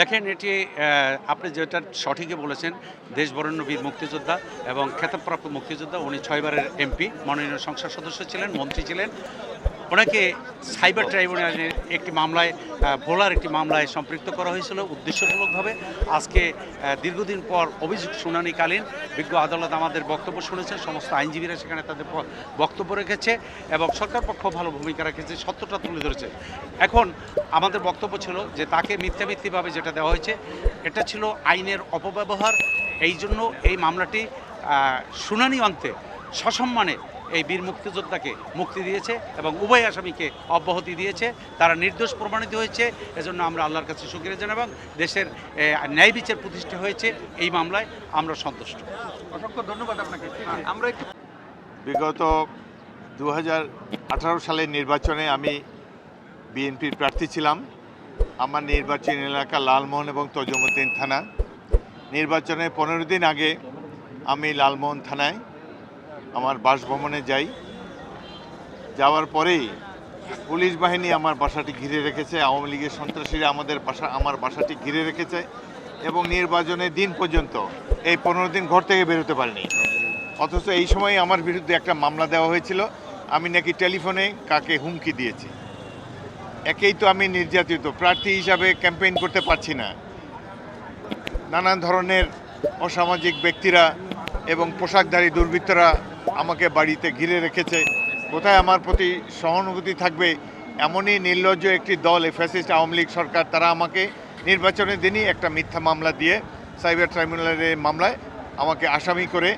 দেখেন এটি আপনি যেটা সঠিকই বলেছেন দেশ বীর মুক্তিযোদ্ধা এবং খেতাবপ্রাপ্ত মুক্তিযোদ্ধা, উনি ছয়বারের এমপি, মাননীয় সংসদ সদস্য ছিলেন, মন্ত্রী ছিলেন। ওনাকে সাইবার ট্রাইব্যুনালের একটি মামলায় ভোলার একটি মামলায় সম্পৃক্ত করা হয়েছিল উদ্দেশ্যমূলকভাবে। আজকে দীর্ঘদিন পর অভিযোগ শুনানিকালীন বিজ্ঞ আদালত আমাদের বক্তব্য শুনেছেন, সমস্ত আইনজীবীরা সেখানে তাদের বক্তব্য রেখেছে এবং সরকার পক্ষ ভালো ভূমিকা রেখেছে, সত্যটা তুলে ধরেছে। এখন আমাদের বক্তব্য ছিল যে তাকে মিথ্যা মিথ্যিভাবে যেটা দেওয়া হয়েছে, এটা ছিল আইনের অপব্যবহার। এই জন্য এই মামলাটি শুনানি অন্তে সসম্মানে এই বীর মুক্তিযোদ্ধাকে মুক্তি দিয়েছে এবং উভয় আসামিকে অব্যাহতি দিয়েছে। তারা নির্দোষ প্রমাণিত হয়েছে এজন্য আমরা আল্লাহর কাছে শুক্রিয়া জানাই এবং দেশের ন্যায় বিচার প্রতিষ্ঠা হয়েছে এই মামলায় আমরা সন্তুষ্ট। অসংখ্য ধন্যবাদ আপনাকে। আমরা একটু বিগত দু হাজার আঠারো সালের নির্বাচনে আমি বিএনপির প্রার্থী ছিলাম। আমার নির্বাচনী এলাকা লালমোহন এবং তজুমুদ্দিন থানা। নির্বাচনের পনেরো দিন আগে আমি লালমোহন থানায় আমার বাসভবনে যাই। যাওয়ার পরেই পুলিশ বাহিনী আমার বাসাটি ঘিরে রেখেছে। আওয়ামী লীগের সন্ত্রাসীরা আমাদের বাসা, আমার বাসাটি ঘিরে রেখেছে এবং নির্বাচনের দিন পর্যন্ত এই পনেরো দিন ঘর থেকে বেরোতে পারিনি। অথচ এই সময় আমার বিরুদ্ধে একটা মামলা দেওয়া হয়েছিল। আমি নাকি টেলিফোনে কাকে হুমকি দিয়েছি। একেই তো আমি নির্যাতিত, প্রার্থী হিসাবে ক্যাম্পেইন করতে পারছি না। নানান ধরনের অসামাজিক ব্যক্তিরা এবং পোশাকধারী দুর্বৃত্তরা আমাকে বাড়িতে ঘিরে রেখেছে। কোথায় আমার প্রতি সহানুভূতি থাকবে এমনই নির্লজ্জ একটি দল ফ্যাসিস্ট আওয়ামী লীগ সরকার, তারা আমাকে নির্বাচনের দিনই একটা মিথ্যা মামলা দিয়ে সাইবার ট্রাইব্যুনালের মামলায় আমাকে আসামি করে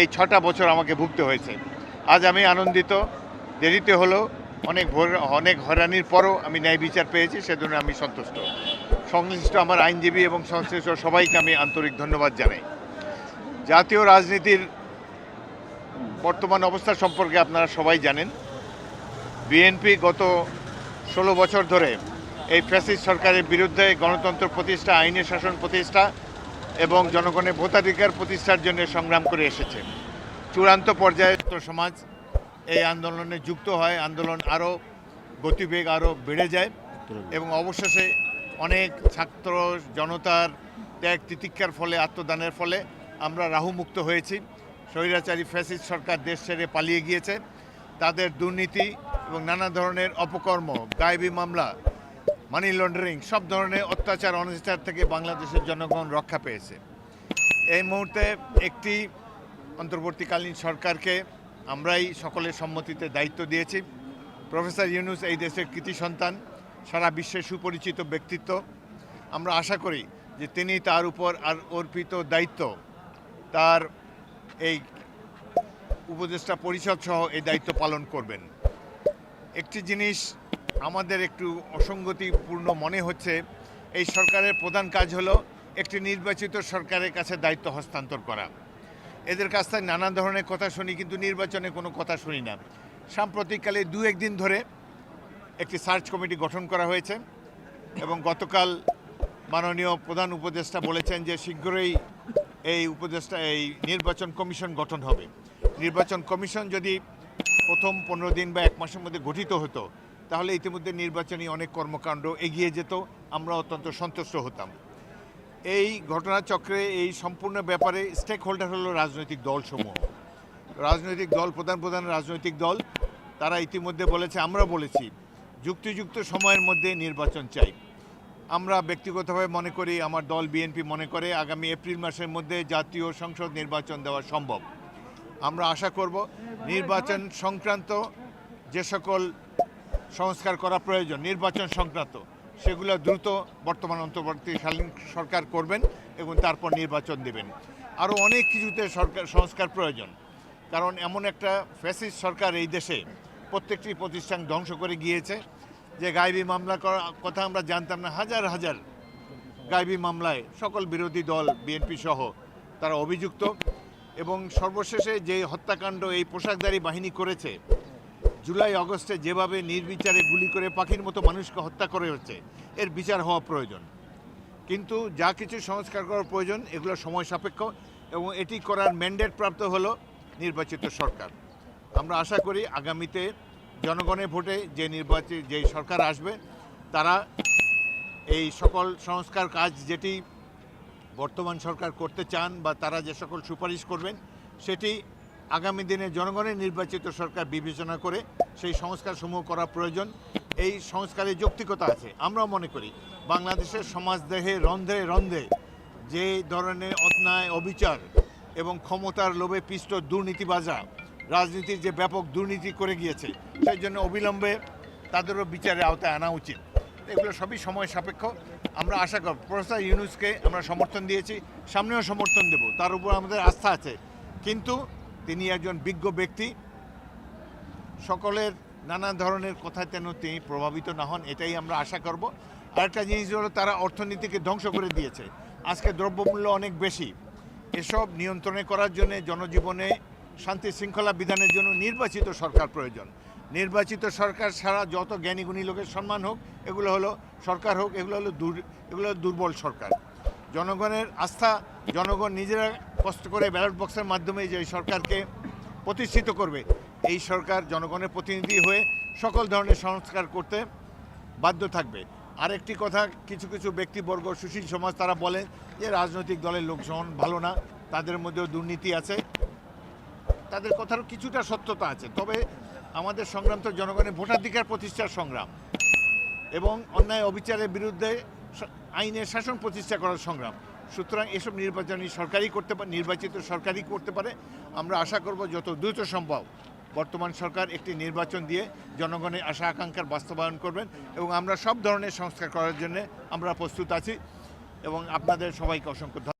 এই ছটা বছর আমাকে ভুগতে হয়েছে। আজ আমি আনন্দিত, দেরিতে হলো অনেক ভোর, অনেক হয়রানির পরও আমি ন্যায় বিচার পেয়েছি, সেজন্য আমি সন্তুষ্ট। সংশ্লিষ্ট আমার আইনজীবী এবং সংশ্লিষ্ট সবাইকে আমি আন্তরিক ধন্যবাদ জানাই। জাতীয় রাজনীতির বর্তমান অবস্থা সম্পর্কে আপনারা সবাই জানেন। বিএনপি গত ষোলো বছর ধরে এই ফ্যাসিস্ট সরকারের বিরুদ্ধে গণতন্ত্র প্রতিষ্ঠা, আইনের শাসন প্রতিষ্ঠা এবং জনগণের ভোটাধিকার প্রতিষ্ঠার জন্য সংগ্রাম করে এসেছে। চূড়ান্ত পর্যায়ে ছাত্র সমাজ এই আন্দোলনে যুক্ত হয়। আন্দোলন আরও গতিবেগ আরও বেড়ে যায় এবং অবশেষে অনেক ছাত্র জনতার ত্যাগ তিতিক্ষার ফলে, আত্মদানের ফলে আমরা রাহুমুক্ত হয়েছি। স্বৈরাচারী ফ্যাসিস্ট সরকার দেশ ছেড়ে পালিয়ে গিয়েছে। তাদের দুর্নীতি এবং নানা ধরনের অপকর্ম, গায়েবী মামলা মানি লন্ডারিং সব ধরনের অত্যাচার অনাচার থেকে বাংলাদেশের জনগণ রক্ষা পেয়েছে। এই মুহূর্তে একটি অন্তর্বর্তীকালীন সরকারকে আমরাই সকলের সম্মতিতে দায়িত্ব দিয়েছি। প্রফেসর ইউনুস এই দেশের কৃতি সন্তান, সারা বিশ্বে সুপরিচিত ব্যক্তিত্ব। আমরা আশা করি যে তিনি তার উপর আর অর্পিত দায়িত্ব তার এই উপদেষ্টা পরিষদ সহ এই দায়িত্ব পালন করবেন। একটি জিনিস আমাদের একটু অসঙ্গতিপূর্ণ মনে হচ্ছে, এই সরকারের প্রধান কাজ হলো একটি নির্বাচিত সরকারের কাছে দায়িত্ব হস্তান্তর করা। এদের কাছ থেকে নানা ধরনের কথা শুনি, কিন্তু নির্বাচনে কোনো কথা শুনি না। সাম্প্রতিককালে দু একদিন ধরে একটি সার্চ কমিটি গঠন করা হয়েছে এবং গতকাল মাননীয় প্রধান উপদেষ্টা বলেছেন যে শীঘ্রই এই উপদেষ্টা, এই নির্বাচন কমিশন গঠন হবে। নির্বাচন কমিশন যদি প্রথম পনেরো দিন বা এক মাসের মধ্যে গঠিত হতো, তাহলে ইতিমধ্যে নির্বাচনী অনেক কর্মকাণ্ড এগিয়ে যেত। আমরা অত্যন্ত সন্তুষ্ট হতাম। এই ঘটনাচক্রে, এই সম্পূর্ণ ব্যাপারে স্টেক হোল্ডার হলো রাজনৈতিক দলসমূহ। রাজনৈতিক দল, প্রধান প্রধান রাজনৈতিক দল, তারা ইতিমধ্যে বলেছে, আমরা বলেছি, যুক্তিযুক্ত সময়ের মধ্যে নির্বাচন চাই। আমরা ব্যক্তিগতভাবে মনে করি, আমার দল বিএনপি মনে করে, আগামী এপ্রিল মাসের মধ্যে জাতীয় সংসদ নির্বাচন দেওয়া সম্ভব। আমরা আশা করব, নির্বাচন সংক্রান্ত যে সকল সংস্কার করা প্রয়োজন, নির্বাচন সংক্রান্ত, সেগুলো দ্রুত বর্তমান অন্তর্বর্তীকালীন সরকার করবেন এবং তারপর নির্বাচন দেবেন। আরও অনেক কিছুতে সরকার, সংস্কার প্রয়োজন, কারণ এমন একটা ফ্যাসিস্ট সরকার এই দেশে প্রত্যেকটি প্রতিষ্ঠান ধ্বংস করে গিয়েছে। যে গায়েবী মামলা করার কথা আমরা জানতাম না, হাজার হাজার গায়েবী মামলায় সকল বিরোধী দল, বিএনপি সহ তারা অভিযুক্ত এবং সর্বশেষে যে হত্যাকাণ্ড এই পোশাকধারী বাহিনী করেছে, জুলাই আগস্টে যেভাবে নির্বিচারে গুলি করে পাখির মতো মানুষকে হত্যা করে হচ্ছে, এর বিচার হওয়া প্রয়োজন। কিন্তু যা কিছু সংস্কার করার প্রয়োজন, এগুলো সময় সাপেক্ষ এবং এটি করার ম্যান্ডেট প্রাপ্ত হলো নির্বাচিত সরকার। আমরা আশা করি আগামীতে জনগণের ভোটে যে নির্বাচিত যে সরকার আসবে, তারা এই সকল সংস্কার কাজ যেটি বর্তমান সরকার করতে চান বা তারা যে সকল সুপারিশ করবেন, সেটি আগামী দিনে জনগণের নির্বাচিত সরকার বিবেচনা করে সেই সংস্কার সমূহ করা প্রয়োজন। এই সংস্কারে যৌক্তিকতা আছে। আমরাও মনে করি, বাংলাদেশের সমাজদেহে রন্ধে রন্ধে যে ধরনের অন্যায়, অবিচার এবং ক্ষমতার লোভে পিষ্ট দুর্নীতিবাজরা রাজনীতির যে ব্যাপক দুর্নীতি করে গিয়েছে, সেই জন্য অবিলম্বে তাদেরও বিচারের আওতায় আনা উচিত। এগুলো সবই সময় সাপেক্ষ। আমরা আশা করব প্রফেসর ইউনুসকে আমরা সমর্থন দিয়েছি, সামনেও সমর্থন দেব, তার উপর আমাদের আস্থা আছে। কিন্তু তিনি একজন বিজ্ঞ ব্যক্তি, সকলের নানা ধরনের কথায় যেন তিনি প্রভাবিত না হন, এটাই আমরা আশা করব। আরেকটা জিনিস হলো, তারা অর্থনীতিকে ধ্বংস করে দিয়েছে। আজকে দ্রব্যমূল্য অনেক বেশি। এসব নিয়ন্ত্রণে করার জন্য জনজীবনে শান্তি শৃঙ্খলা বিধানের জন্য নির্বাচিত সরকার প্রয়োজন। নির্বাচিত সরকার ছাড়া যত জ্ঞানীগুণী লোকের সম্মান হোক, এগুলো হলো সরকার হোক, এগুলো হলো দুর, এগুলো হলো দুর্বল সরকার। জনগণের আস্থা, জনগণ নিজেরা কষ্ট করে ব্যালট বক্সের মাধ্যমে যে সরকারকে প্রতিষ্ঠিত করবে, এই সরকার জনগণের প্রতিনিধি হয়ে সকল ধরনের সংস্কার করতে বাধ্য থাকবে। আরেকটি কথা, কিছু কিছু ব্যক্তিবর্গ, সুশীল সমাজ, তারা বলেন যে রাজনৈতিক দলের লোকজন ভালো না, তাদের মধ্যেও দুর্নীতি আছে। তাদের কথারও কিছুটা সত্যতা আছে। তবে আমাদের সংগ্রাম তো জনগণের ভোটাধিকার প্রতিষ্ঠার সংগ্রাম এবং অন্যায় অবিচারের বিরুদ্ধে আইনের শাসন প্রতিষ্ঠা করার সংগ্রাম। সুতরাং এসব নির্বাচনী সরকারই করতে পারে নির্বাচিত সরকারই করতে পারে। আমরা আশা করব যত দ্রুত সম্ভব বর্তমান সরকার একটি নির্বাচন দিয়ে জনগণের আশা আকাঙ্ক্ষার বাস্তবায়ন করবেন এবং আমরা সব ধরনের সংস্কার করার জন্য আমরা প্রস্তুত আছি এবং আপনাদের সবাইকে অসংখ্য